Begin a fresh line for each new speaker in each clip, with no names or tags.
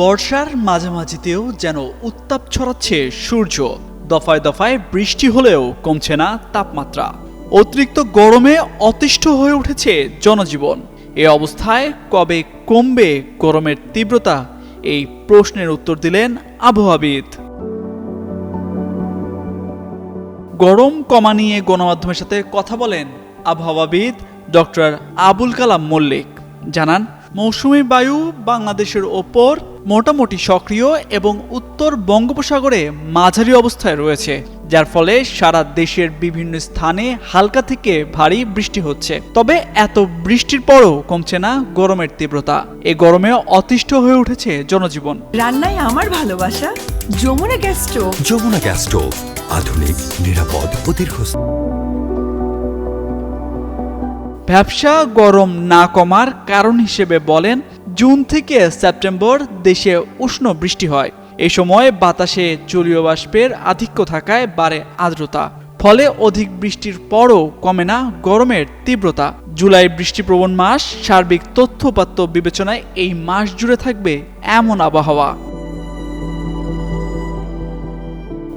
বর্ষার মাঝামাঝিতেও যেন উত্তাপ ছড়াচ্ছে সূর্য। দফায় দফায় বৃষ্টি হলেও কমছে না তাপমাত্রা। অতিরিক্ত গরমে অতিষ্ঠ হয়ে উঠেছে জনজীবন। এ অবস্থায় কবে কমবে গরমের তীব্রতা? এই প্রশ্নের উত্তর দিলেন আবহাওয়াবিদ। গরম কমা নিয়ে গণমাধ্যমের সাথে কথা বলেন আবহাওয়াবিদ ডক্টর আবুল কালাম মল্লিক। জানান, মৌসুমী বায়ু বাংলাদেশের ওপর মোটামুটি সক্রিয় এবং উত্তর বঙ্গোপসাগরে মাঝারি অবস্থায় রয়েছে যার ফলে সারা দেশের বিভিন্ন স্থানে হালকা থেকে ভারী বৃষ্টি হচ্ছে। তবে এত বৃষ্টির পরও কমছে না গরমের তীব্রতা। এ গরমে অতিষ্ঠ হয়ে উঠেছে জনজীবন।
রান্নায় আমার ভালোবাসা Jamuna gas stove.
Jamuna gas stove আধুনিক নিরাপদ ও দীর্ঘস্থায়ী
ব্যবসা গরম না কমার কারণ হিসেবে বলেন জুন থেকে সেপ্টেম্বর দেশে উষ্ণ বৃষ্টি হয়। এই সময় বাতাসে জলীয় বাষ্পের আধিক্য থাকায় বাড়ে আর্দ্রতা। ফলে অধিক বৃষ্টির পরও কমে না গরমের তীব্রতা। জুলাই বৃষ্টিপ্রবণ মাস সার্বিক তথ্যপাত্য বিবেচনায় এই মাস জুড়ে থাকবে এমন আবহাওয়া।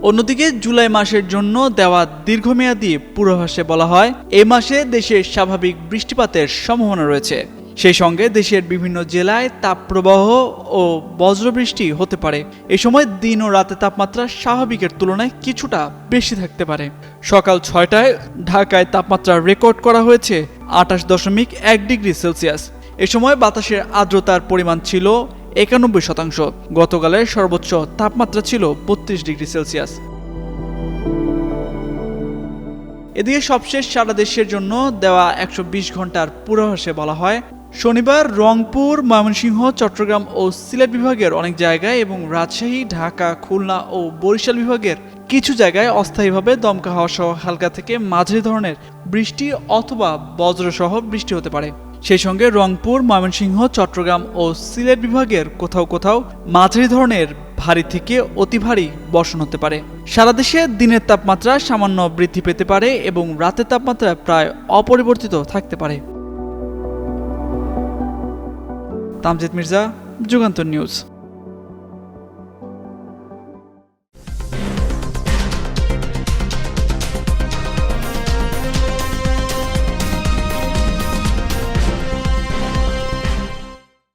অন্যদিকে জুলাই মাসের জন্য দেওয়া দীর্ঘমেয়াদী পূর্বাভাসে বলা হয়, এ মাসে দেশের স্বাভাবিক বৃষ্টিপাতের সম্ভাবনা রয়েছে। সেই সঙ্গে দেশের বিভিন্ন জেলায় তাপপ্রবাহ ও বজ্রবৃষ্টি হতে পারে। এ সময় দিন ও রাতে তাপমাত্রা স্বাভাবিকের তুলনায় কিছুটা বেশি থাকতে পারে। সকাল ছয়টায় ঢাকায় তাপমাত্রা রেকর্ড করা হয়েছে আটাশ দশমিক এক ডিগ্রি সেলসিয়াস। এ সময় বাতাসের আর্দ্রতার পরিমাণ ছিল একানব্বই শতাংশ। গতকালের সর্বোচ্চ তাপমাত্রা ছিল বত্রিশ ডিগ্রি সেলসিয়াস। এদিকে সবশেষ সারা দেশের জন্য দেওয়া একশো বিশ ঘণ্টার পূর্বাভাসে বলা হয় শনিবার রংপুর, ময়মনসিংহ, চট্টগ্রাম ও সিলেট বিভাগের অনেক জায়গায় এবং রাজশাহী, ঢাকা, খুলনা ও বরিশাল বিভাগের কিছু জায়গায় অস্থায়ীভাবে দমকা হাওয়া সহ হালকা থেকে মাঝারি ধরনের বৃষ্টি অথবা বজ্রসহ বৃষ্টি হতে পারে। সেই সঙ্গে রংপুর, ময়মনসিংহ, চট্টগ্রাম ও সিলেট বিভাগের কোথাও কোথাও মাঝারি ধরনের ভারী থেকে অতি ভারী বর্ষণ হতে পারে। সারা দেশে দিনের তাপমাত্রা সামান্য বৃদ্ধি পেতে পারে এবং রাতের তাপমাত্রা প্রায় অপরিবর্তিত থাকতে পারে। তামজিদ মির্জা যুগান্তর নিউজ।